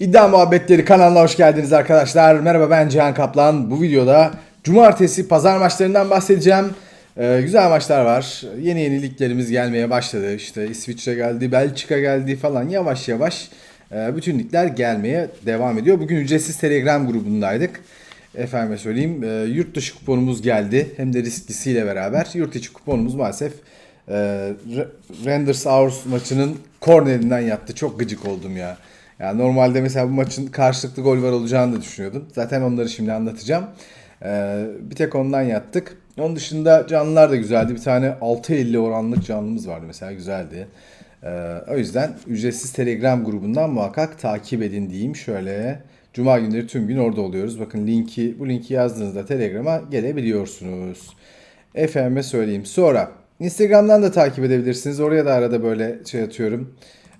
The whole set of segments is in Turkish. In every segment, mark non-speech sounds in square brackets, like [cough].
İddia Muhabbetleri kanalına hoş geldiniz arkadaşlar. Merhaba ben Cihan Kaplan. Bu videoda cumartesi pazar maçlarından bahsedeceğim. Ee, güzel maçlar var. Yeni yeni liglerimiz gelmeye başladı. İşte İsviçre geldi, Belçika geldi falan yavaş yavaş e, bütün ligler gelmeye devam ediyor. Bugün ücretsiz Telegram grubundaydık. Efendime söyleyeyim e, yurt dışı kuponumuz geldi. Hem de risklisiyle beraber. Yurt içi kuponumuz maalesef e, Re- Renders Hours maçının kornerinden yattı. Çok gıcık oldum ya. Ya normalde mesela bu maçın karşılıklı gol var olacağını da düşünüyordum. Zaten onları şimdi anlatacağım. Ee, bir tek ondan yattık. Onun dışında canlılar da güzeldi. Bir tane 6.50 oranlık canlımız vardı mesela güzeldi. Ee, o yüzden ücretsiz Telegram grubundan muhakkak takip edin diyeyim. Şöyle Cuma günleri tüm gün orada oluyoruz. Bakın linki bu linki yazdığınızda Telegram'a gelebiliyorsunuz. Efendime söyleyeyim. Sonra Instagram'dan da takip edebilirsiniz. Oraya da arada böyle şey atıyorum.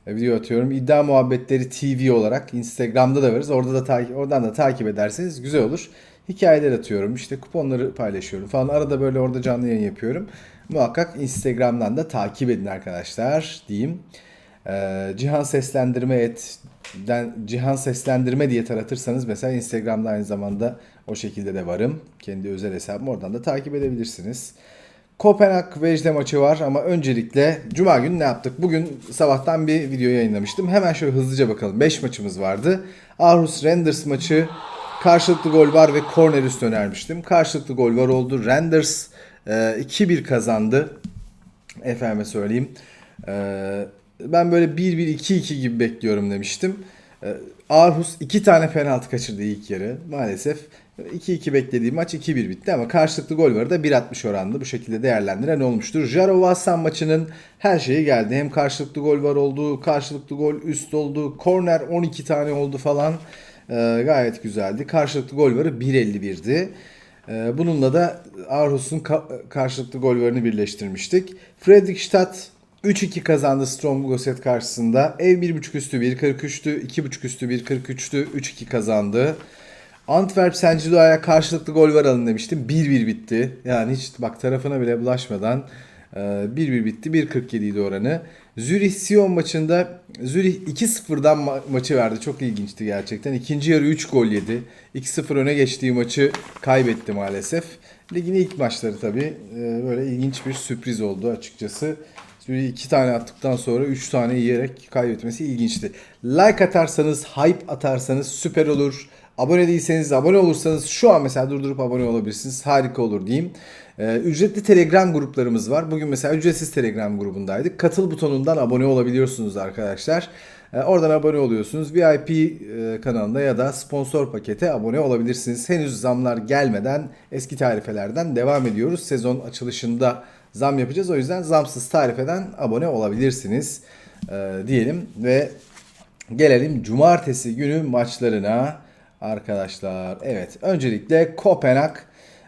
E, Video atıyorum. İddia Muhabbetleri TV olarak Instagram'da da varız. Orada da takip oradan da takip ederseniz güzel olur. Hikayeler atıyorum. işte kuponları paylaşıyorum falan. Arada böyle orada canlı yayın yapıyorum. Muhakkak Instagram'dan da takip edin arkadaşlar diyeyim. Ee, Cihan Seslendirme et den, Cihan Seslendirme diye taratırsanız mesela Instagram'da aynı zamanda o şekilde de varım. Kendi özel hesabım oradan da takip edebilirsiniz. Kopenhag Vejde maçı var ama öncelikle Cuma günü ne yaptık? Bugün sabahtan bir video yayınlamıştım. Hemen şöyle hızlıca bakalım. 5 maçımız vardı. Aarhus Renders maçı karşılıklı gol var ve korner üstü önermiştim. Karşılıklı gol var oldu. Renders e, 2-1 kazandı. Efendime söyleyeyim. E, ben böyle 1-1-2-2 gibi bekliyorum demiştim. Aarhus 2 tane penaltı kaçırdı ilk yarı. Maalesef 2-2 beklediğim maç 2-1 bitti ama karşılıklı gol var da 1.60 oranlı bu şekilde değerlendiren olmuştur. Jarova Hasan maçının her şeyi geldi. Hem karşılıklı gol var oldu, karşılıklı gol üst oldu, korner 12 tane oldu falan. Ee, gayet güzeldi. Karşılıklı gol varı 1.51'di. Ee, bununla da Aarhus'un ka- karşılıklı gol varını birleştirmiştik. Fredrikstad 3-2 kazandı Strom Gosset karşısında. Ev 1.5 üstü 1.43'tü. 2.5 üstü 1.43'tü. 3-2 kazandı. Antwerp Sengido'ya karşılıklı gol var alın demiştim. 1-1 bitti. Yani hiç bak tarafına bile bulaşmadan e, 1-1 bitti. 1.47 idi oranı. Zürih Sion maçında Zürih 2-0'dan ma- maçı verdi. Çok ilginçti gerçekten. İkinci yarı 3 gol yedi. 2-0 öne geçtiği maçı kaybetti maalesef. Ligin ilk maçları tabii e, böyle ilginç bir sürpriz oldu açıkçası. Zürih 2 tane attıktan sonra 3 tane yiyerek kaybetmesi ilginçti. Like atarsanız, hype atarsanız süper olur. Abone değilseniz, abone olursanız şu an mesela durdurup abone olabilirsiniz. Harika olur diyeyim. Ee, ücretli Telegram gruplarımız var. Bugün mesela ücretsiz Telegram grubundaydık. Katıl butonundan abone olabiliyorsunuz arkadaşlar. Ee, oradan abone oluyorsunuz. VIP e, kanalında ya da sponsor pakete abone olabilirsiniz. Henüz zamlar gelmeden eski tarifelerden devam ediyoruz. Sezon açılışında zam yapacağız. O yüzden zamsız tarifeden abone olabilirsiniz ee, diyelim ve gelelim cumartesi günü maçlarına arkadaşlar. Evet öncelikle Kopenhag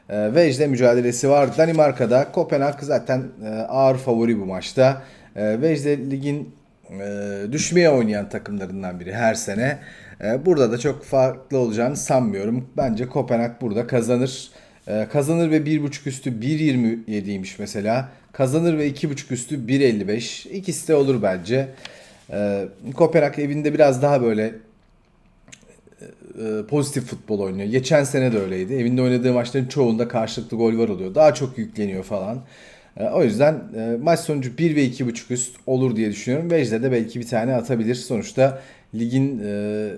e, Vejde mücadelesi var. Danimarka'da Kopenhag zaten e, ağır favori bu maçta. E, Vejde ligin e, düşmeye oynayan takımlarından biri her sene. E, burada da çok farklı olacağını sanmıyorum. Bence Kopenhag burada kazanır. E, kazanır ve 1.5 üstü 1.27'ymiş mesela. Kazanır ve 2.5 üstü 1.55. İkisi de olur bence. E, Kopenhag evinde biraz daha böyle e, pozitif futbol oynuyor. Geçen sene de öyleydi. Evinde oynadığı maçların çoğunda karşılıklı gol var oluyor. Daha çok yükleniyor falan. E, o yüzden e, maç sonucu 1 ve 2.5 üst olur diye düşünüyorum. Vejde de belki bir tane atabilir. Sonuçta ligin e,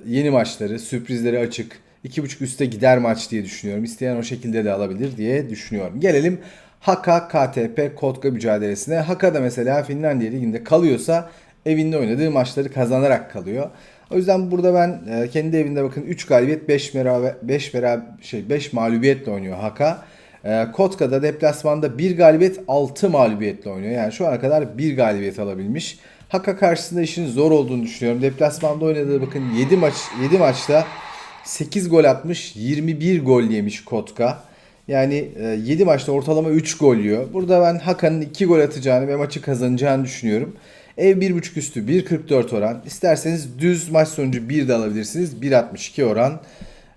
yeni maçları, sürprizleri açık. 2.5 üste gider maç diye düşünüyorum. İsteyen o şekilde de alabilir diye düşünüyorum. Gelelim Haka KTP Kotka mücadelesine. Haka da mesela Finlandiya liginde kalıyorsa evinde oynadığı maçları kazanarak kalıyor. O yüzden burada ben e, kendi evinde bakın 3 galibiyet 5 beraber 5 beraber şey 5 mağlubiyetle oynuyor Haka. E, Kotka'da deplasmanda 1 galibiyet 6 mağlubiyetle oynuyor. Yani şu ana kadar 1 galibiyet alabilmiş. Haka karşısında işin zor olduğunu düşünüyorum. Deplasmanda oynadığı bakın 7 maç 7 maçta 8 gol atmış, 21 gol yemiş Kotka. Yani e, 7 maçta ortalama 3 gol yiyor. Burada ben Hakan'ın 2 gol atacağını ve maçı kazanacağını düşünüyorum. Ev 1.5 üstü 1.44 oran. İsterseniz düz maç sonucu 1 de alabilirsiniz. 1.62 oran.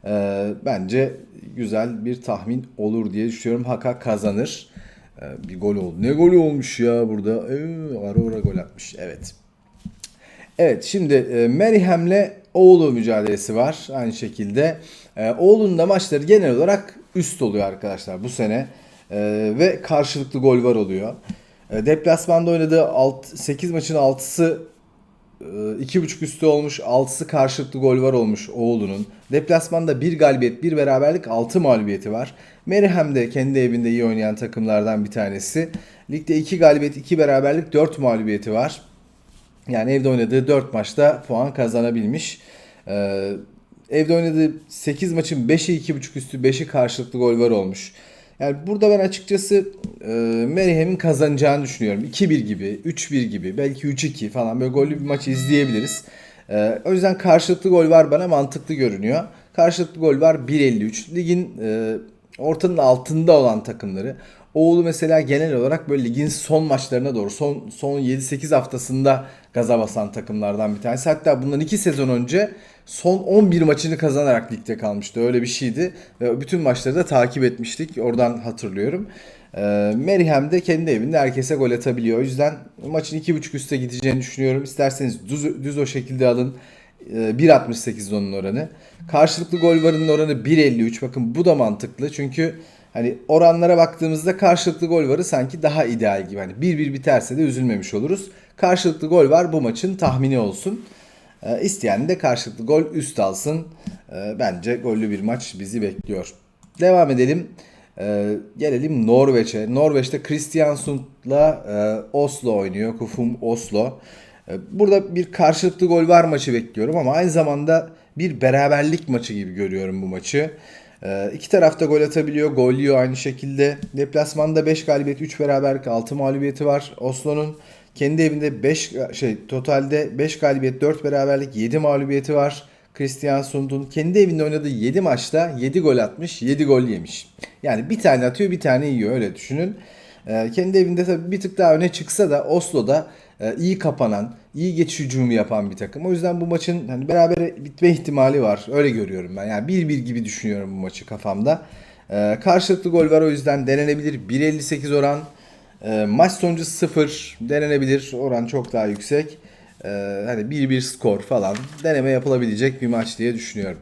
Ee, bence güzel bir tahmin olur diye düşünüyorum. Haka kazanır. Ee, bir gol oldu. Ne golü olmuş ya burada. Ee, ara ara gol atmış. Evet. Evet şimdi e, Merihem'le Oğlu mücadelesi var aynı şekilde. E, Oğlu'nun da maçları genel olarak üst oluyor arkadaşlar bu sene. E, ve karşılıklı gol var oluyor. Deplasmanda oynadığı 6, 8 maçın 6'sı e, iki buçuk üstü olmuş. 6'sı karşılıklı gol var olmuş Oğlu'nun. Deplasmanda bir galibiyet, bir beraberlik, 6 mağlubiyeti var. Merhem de kendi evinde iyi oynayan takımlardan bir tanesi. Ligde 2 galibiyet, 2 beraberlik, 4 mağlubiyeti var. Yani evde oynadığı 4 maçta puan kazanabilmiş. Ee, evde oynadığı 8 maçın 5'i 2.5 üstü 5'i karşılıklı gol var olmuş. Yani burada ben açıkçası e, Merihem'in kazanacağını düşünüyorum. 2-1 gibi, 3-1 gibi, belki 3-2 falan böyle gollü bir maç izleyebiliriz. E, o yüzden karşılıklı gol var bana mantıklı görünüyor. Karşılıklı gol var 1.53. Ligin e, ortanın altında olan takımları. Oğlu mesela genel olarak böyle ligin son maçlarına doğru son son 7-8 haftasında gaza basan takımlardan bir tanesi. Hatta bundan 2 sezon önce son 11 maçını kazanarak ligde kalmıştı. Öyle bir şeydi. Ve bütün maçları da takip etmiştik. Oradan hatırlıyorum. Ee, Meriham de kendi evinde herkese gol atabiliyor. O yüzden maçın 2.5 üste gideceğini düşünüyorum. İsterseniz düz, düz o şekilde alın. 1.68 onun oranı. Karşılıklı gol varının oranı 1.53. Bakın bu da mantıklı. Çünkü hani oranlara baktığımızda karşılıklı gol varı sanki daha ideal gibi. Hani 1-1 biterse de üzülmemiş oluruz. Karşılıklı gol var bu maçın tahmini olsun. E, isteyen de karşılıklı gol üst alsın. E, bence gollü bir maç bizi bekliyor. Devam edelim. E, gelelim Norveç'e. Norveç'te Kristiansund'la e, Oslo oynuyor. Kufum Oslo. E, burada bir karşılıklı gol var maçı bekliyorum ama aynı zamanda bir beraberlik maçı gibi görüyorum bu maçı. E, iki tarafta gol atabiliyor, gol yiyor aynı şekilde. Deplasmanda 5 galibiyet, 3 beraberlik, 6 mağlubiyeti var Oslo'nun. Kendi evinde 5 şey totalde 5 galibiyet, 4 beraberlik, 7 mağlubiyeti var. Christian Sund'un kendi evinde oynadığı 7 maçta 7 gol atmış, 7 gol yemiş. Yani bir tane atıyor, bir tane yiyor öyle düşünün. Ee, kendi evinde tabii bir tık daha öne çıksa da Oslo'da iyi kapanan, iyi geçiş hücumu yapan bir takım. O yüzden bu maçın hani beraber bitme ihtimali var. Öyle görüyorum ben. Yani 1-1 gibi düşünüyorum bu maçı kafamda. Ee, karşılıklı gol var o yüzden denenebilir. 1.58 oran. Ee, maç sonucu 0 denenebilir. Oran çok daha yüksek. Ee, hani 1-1 skor falan deneme yapılabilecek bir maç diye düşünüyorum.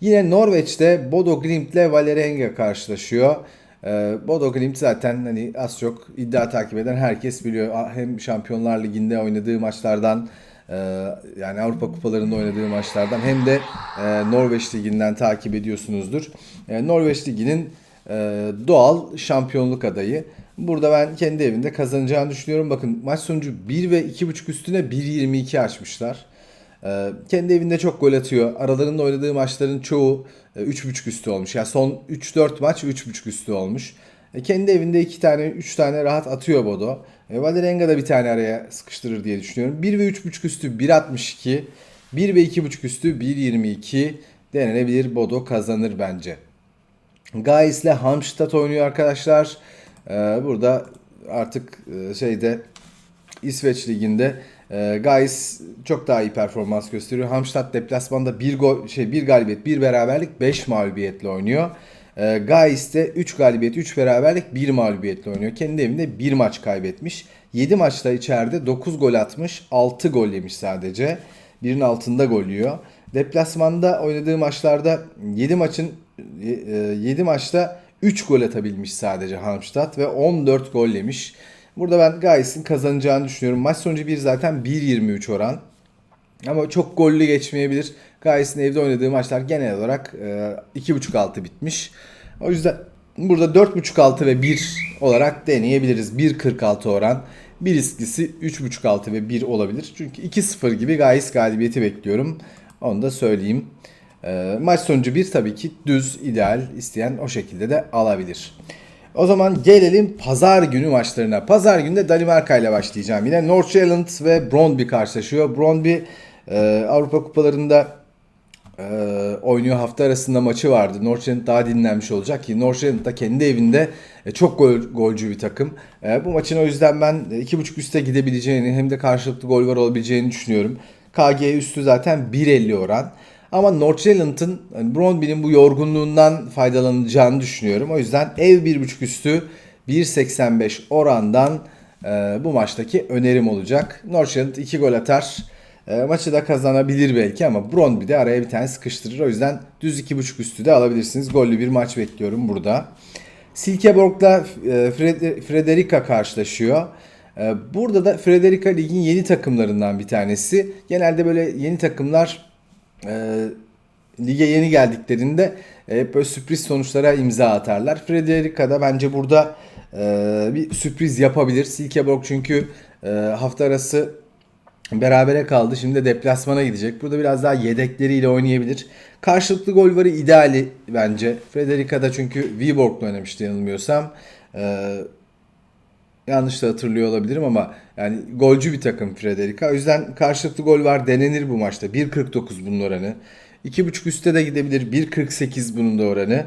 Yine Norveç'te Bodo Glimt ile Valerenga karşılaşıyor. Ee, Bodo Glimt zaten hani az çok iddia takip eden herkes biliyor. Hem Şampiyonlar Ligi'nde oynadığı maçlardan e, yani Avrupa Kupalarında oynadığı maçlardan hem de e, Norveç Ligi'nden takip ediyorsunuzdur. E, Norveç Ligi'nin e, doğal şampiyonluk adayı. Burada ben kendi evinde kazanacağını düşünüyorum. Bakın maç sonucu 1 ve 2.5 üstüne 1.22 açmışlar. Ee, kendi evinde çok gol atıyor. Aralarında oynadığı maçların çoğu e, 3.5 üstü olmuş. Yani son 3-4 maç 3.5 üstü olmuş. E, kendi evinde 2 tane 3 tane rahat atıyor Bodo. E, Valerenga da bir tane araya sıkıştırır diye düşünüyorum. 1 ve 3.5 üstü 1.62. 1 ve 2.5 üstü 1.22 denenebilir. Bodo kazanır bence. Gais ile Hamstadt oynuyor arkadaşlar. Burada artık e, şeyde İsveç liginde e, Gais çok daha iyi performans gösteriyor. Hamstadt deplasmanda bir gol şey bir galibiyet, bir beraberlik, 5 mağlubiyetle oynuyor. E, Gais de 3 galibiyet, 3 beraberlik, 1 mağlubiyetle oynuyor. Kendi evinde 1 maç kaybetmiş. 7 maçta içeride 9 gol atmış, 6 gol yemiş sadece. Birinin altında gol yiyor. Deplasmanda oynadığı maçlarda 7 maçın 7 maçta 3 gol atabilmiş sadece Halmstad ve 14 gol yemiş. Burada ben Gais'in kazanacağını düşünüyorum. Maç sonucu bir zaten 1.23 oran. Ama çok gollü geçmeyebilir. Gais'in evde oynadığı maçlar genel olarak 2.5 altı bitmiş. O yüzden burada 4.5 altı ve 1 olarak deneyebiliriz. 1.46 oran. Bir risklisi 3.5 altı ve 1 olabilir. Çünkü 2-0 gibi Gais galibiyeti bekliyorum. Onu da söyleyeyim. E, maç sonucu bir tabii ki düz, ideal isteyen o şekilde de alabilir. O zaman gelelim pazar günü maçlarına. Pazar günü de Danimarka ile başlayacağım. Yine Nordsjælland ve Brondby karşılaşıyor. Brondby e, Avrupa Kupalarında e, oynuyor. Hafta arasında maçı vardı. Nordsjælland daha dinlenmiş olacak ki Nordsjælland da kendi evinde e, çok gol, golcü bir takım. E, bu maçın o yüzden ben 2.5 üste gidebileceğini hem de karşılıklı gol var olabileceğini düşünüyorum. KG üstü zaten 1.50 oran. Ama Nordsjælland'ın yani Brondby'nin bu yorgunluğundan faydalanacağını düşünüyorum. O yüzden ev 1.5 üstü 1.85 orandan e, bu maçtaki önerim olacak. Nordsjælland 2 gol atar. E, maçı da kazanabilir belki ama Brondby de araya bir tane sıkıştırır. O yüzden düz 2.5 üstü de alabilirsiniz. Gollü bir maç bekliyorum burada. Silkeborg'la e, Fred- Frederica karşılaşıyor. E, Burada da Frederica ligin yeni takımlarından bir tanesi. Genelde böyle yeni takımlar e, lige yeni geldiklerinde e, hep böyle sürpriz sonuçlara imza atarlar. Frederica da bence burada e, bir sürpriz yapabilir. Silkeborg çünkü e, hafta arası berabere kaldı. Şimdi de deplasmana gidecek. Burada biraz daha yedekleriyle oynayabilir. Karşılıklı gol varı ideali bence. Frederica çünkü Viborg'la oynamıştı yanılmıyorsam. Ee, yanlış da hatırlıyor olabilirim ama yani golcü bir takım Frederica. O yüzden karşılıklı gol var denenir bu maçta. 1.49 bunun oranı. 2.5 üstte de gidebilir. 1.48 bunun da oranı.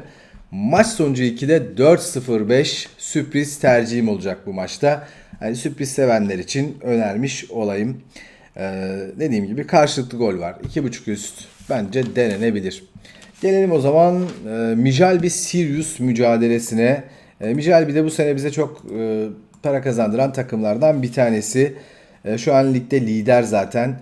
Maç sonucu 2'de 4-0-5 sürpriz tercihim olacak bu maçta. Yani sürpriz sevenler için önermiş olayım. Ee, dediğim gibi karşılıklı gol var. 2.5 üst bence denenebilir. Gelelim o zaman e, Mijalbi Sirius mücadelesine. E, Mijalbi de bu sene bize çok e, para kazandıran takımlardan bir tanesi. E, şu an ligde lider zaten.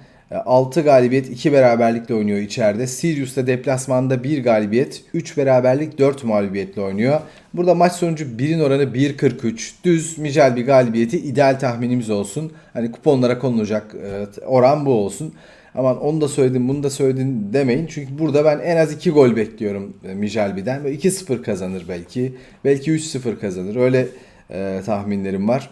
6 galibiyet 2 beraberlikle oynuyor içeride. Sirius da deplasmanda 1 galibiyet 3 beraberlik 4 mağlubiyetle oynuyor. Burada maç sonucu 1'in oranı 1.43. Düz Mijel bir galibiyeti ideal tahminimiz olsun. Hani kuponlara konulacak e, oran bu olsun. Aman onu da söyledim bunu da söyledin demeyin. Çünkü burada ben en az 2 gol bekliyorum e, Mijelbi'den. Böyle 2-0 kazanır belki. Belki 3-0 kazanır. Öyle e, tahminlerim var.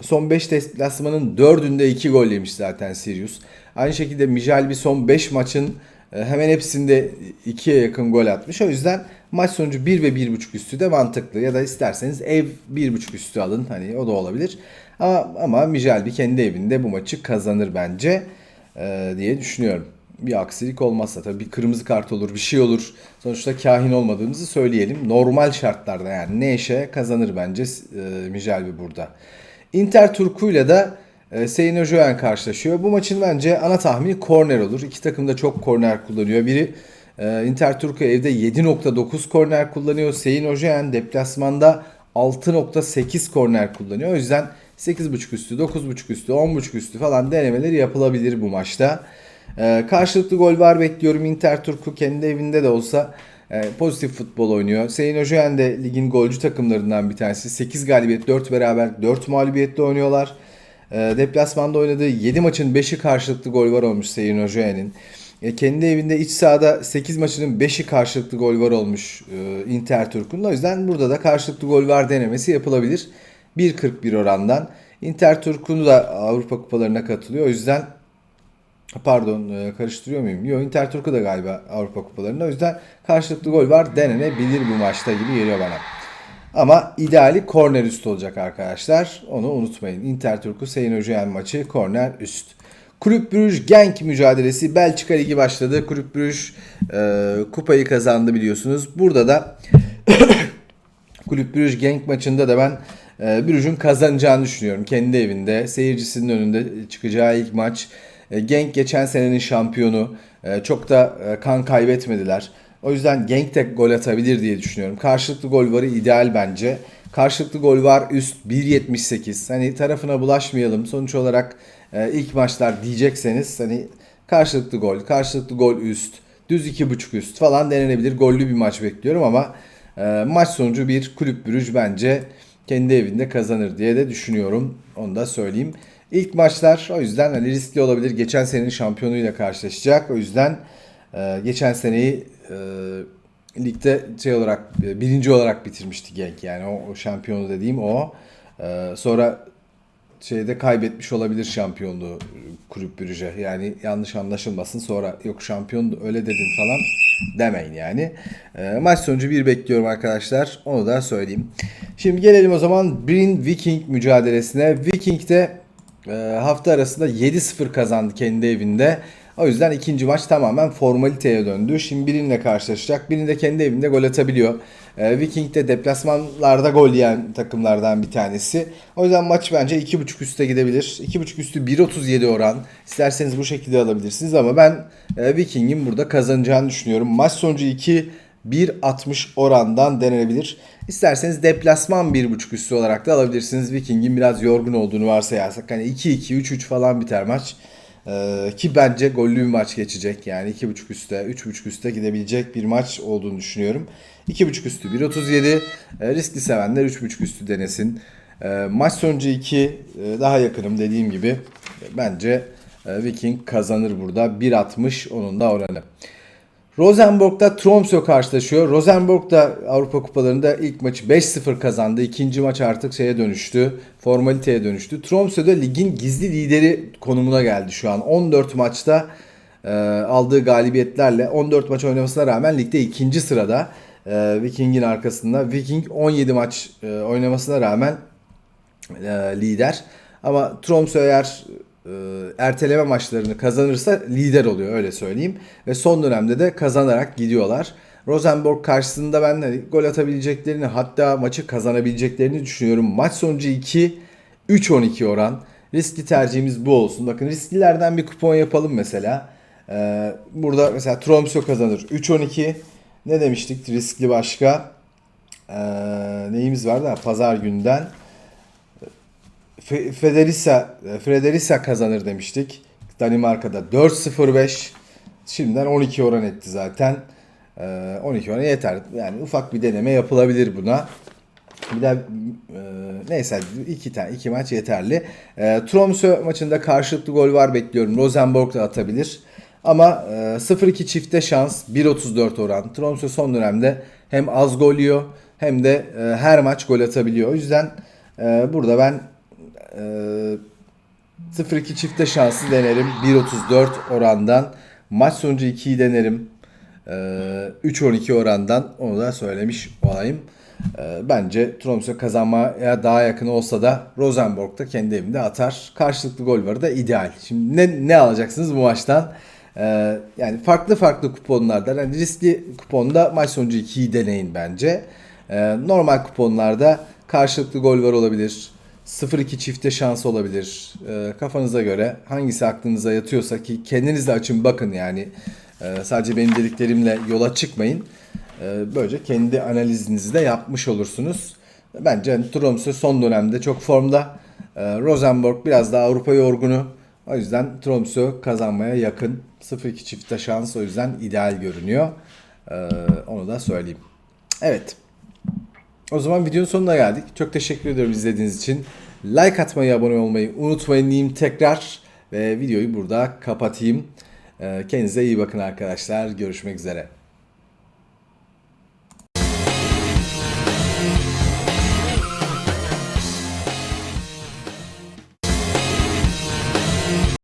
Son 5 deplasmanın 4'ünde 2 gol yemiş zaten Sirius. Aynı şekilde Mijalbi son 5 maçın e, hemen hepsinde 2'ye yakın gol atmış. O yüzden maç sonucu 1 ve 1.5 üstü de mantıklı. Ya da isterseniz ev 1.5 üstü alın. Hani o da olabilir. Ama, ama Mijalbi kendi evinde bu maçı kazanır bence e, diye düşünüyorum. Bir aksilik olmazsa tabii bir kırmızı kart olur bir şey olur. Sonuçta kahin olmadığımızı söyleyelim. Normal şartlarda yani Neşe kazanır bence e, Mijalbi burada. Inter Turku'yla da e, Seyno Ojoen karşılaşıyor. Bu maçın bence ana tahmini korner olur. İki takım da çok korner kullanıyor. Biri e, Inter Turku evde 7.9 korner kullanıyor. Seyno Ojoen deplasmanda 6.8 korner kullanıyor. O yüzden 8.5 üstü, 9.5 üstü, 10.5 üstü falan denemeleri yapılabilir bu maçta. E, karşılıklı gol var bekliyorum. Inter Turku kendi evinde de olsa e, pozitif futbol oynuyor. Seyno Ojoen de ligin golcü takımlarından bir tanesi. 8 galibiyet, 4 beraber, 4 mağlubiyetle oynuyorlar. E, deplasmanda oynadığı 7 maçın 5'i karşılıklı gol var olmuş Seyno Ojoen'in. E, kendi evinde iç sahada 8 maçının 5'i karşılıklı gol var olmuş e, Inter Turku'nun. O yüzden burada da karşılıklı gol var denemesi yapılabilir. 1.41 orandan. Inter Turku'nu da Avrupa kupalarına katılıyor. O yüzden Pardon e, karıştırıyor muyum? Yok Inter Turku da galiba Avrupa kupalarında. O yüzden karşılıklı gol var denenebilir bu maçta gibi geliyor bana. Ama ideali korner üst olacak arkadaşlar. Onu unutmayın. Inter Turku Seyno Ojoen maçı korner üst. Kulüp Brüj Genk mücadelesi Belçika Ligi başladı. Kulüp Brüj e, kupayı kazandı biliyorsunuz. Burada da [coughs] Kulüp Brüj Genk maçında da ben e, Brüj'ün kazanacağını düşünüyorum. Kendi evinde seyircisinin önünde çıkacağı ilk maç. E, Genk geçen senenin şampiyonu. E, çok da e, kan kaybetmediler. O yüzden Genk de gol atabilir diye düşünüyorum. Karşılıklı gol varı ideal bence. Karşılıklı gol var üst 1.78. Hani tarafına bulaşmayalım. Sonuç olarak ilk maçlar diyecekseniz hani karşılıklı gol, karşılıklı gol üst, düz 2.5 üst falan denenebilir. Gollü bir maç bekliyorum ama maç sonucu bir kulüp bürüj bence kendi evinde kazanır diye de düşünüyorum. Onu da söyleyeyim. İlk maçlar o yüzden hani riskli olabilir. Geçen senenin şampiyonuyla karşılaşacak. O yüzden e, geçen seneyi e, ligde şey olarak e, birinci olarak bitirmişti Genk. Yani o, o şampiyonu dediğim o. E, sonra şeyde kaybetmiş olabilir şampiyonluğu kulüp bürüje. Yani yanlış anlaşılmasın sonra yok şampiyon öyle dedin falan demeyin yani. E, maç sonucu bir bekliyorum arkadaşlar. Onu da söyleyeyim. Şimdi gelelim o zaman Brin Viking mücadelesine. Viking de e, hafta arasında 7-0 kazandı kendi evinde. O yüzden ikinci maç tamamen formaliteye döndü. Şimdi birinle karşılaşacak. Birinde kendi evinde gol atabiliyor. Ee, Viking de deplasmanlarda gol yiyen takımlardan bir tanesi. O yüzden maç bence 2.5 üste gidebilir. 2.5 üstü 1.37 oran. İsterseniz bu şekilde alabilirsiniz ama ben e, Viking'in burada kazanacağını düşünüyorum. Maç sonucu 2 1.60 orandan denenebilir. İsterseniz deplasman 1.5 üstü olarak da alabilirsiniz. Viking'in biraz yorgun olduğunu varsayarsak. Hani 2-2, 3-3 falan biter maç. Ee, ki bence gollü bir maç geçecek. Yani 2.5 üste, 3.5 üste gidebilecek bir maç olduğunu düşünüyorum. 2.5 üstü 1.37. Ee, riskli sevenler 3.5 üstü denesin. Ee, maç sonucu 2 e, daha yakınım dediğim gibi. Bence e, Viking kazanır burada. 1.60 onun da oranı. Rosenborg'da Tromsø karşılaşıyor. Rosenborg da Avrupa Kupalarında ilk maçı 5-0 kazandı. İkinci maç artık şeye dönüştü. Formaliteye dönüştü. Tromsø de ligin gizli lideri konumuna geldi şu an. 14 maçta e, aldığı galibiyetlerle 14 maç oynamasına rağmen ligde ikinci sırada. E, Viking'in arkasında. Viking 17 maç e, oynamasına rağmen e, lider. Ama Tromsø eğer erteleme maçlarını kazanırsa lider oluyor öyle söyleyeyim. Ve son dönemde de kazanarak gidiyorlar. Rosenborg karşısında ben hani gol atabileceklerini hatta maçı kazanabileceklerini düşünüyorum. Maç sonucu 2 3-12 oran. Riskli tercihimiz bu olsun. Bakın risklilerden bir kupon yapalım mesela. Ee, burada mesela Tromsø kazanır. 3-12 ne demiştik riskli başka? Ee, neyimiz vardı? Ha, Pazar günden. Fe- Federica, Frederica kazanır demiştik. Danimarka'da 4-0-5. Şimdiden 12 oran etti zaten. Ee, 12 oran yeter. Yani ufak bir deneme yapılabilir buna. Bir de e, neyse iki tane iki maç yeterli. E, Tromsø maçında karşılıklı gol var bekliyorum. Rosenborg da atabilir. Ama e, 0-2 çifte şans 1.34 oran. Tromsø son dönemde hem az gol yiyor hem de e, her maç gol atabiliyor. O yüzden e, burada ben e, 0-2 çifte şansı denerim. 1.34 orandan. Maç sonucu 2'yi denerim. E, 3-12 orandan onu da söylemiş olayım. Bence Tromsø kazanmaya daha yakın olsa da Rosenborg da kendi evinde atar. Karşılıklı gol var da ideal. Şimdi ne, ne alacaksınız bu maçtan? Yani farklı farklı kuponlardan yani riskli kuponda maç sonucu 2'yi deneyin bence. Normal kuponlarda karşılıklı gol var olabilir. 0-2 çifte şans olabilir. E, kafanıza göre hangisi aklınıza yatıyorsa ki kendiniz de açın bakın yani. E, sadece benim dediklerimle yola çıkmayın. E, böylece kendi analizinizi de yapmış olursunuz. Bence hani Tromsø son dönemde çok formda. E, Rosenborg biraz daha Avrupa yorgunu. O yüzden Tromsø kazanmaya yakın. 0-2 çifte şans o yüzden ideal görünüyor. E, onu da söyleyeyim. Evet. O zaman videonun sonuna geldik. Çok teşekkür ediyorum izlediğiniz için. Like atmayı, abone olmayı unutmayın diyeyim tekrar. Ve videoyu burada kapatayım. Ee, Kendinize iyi bakın arkadaşlar. Görüşmek üzere.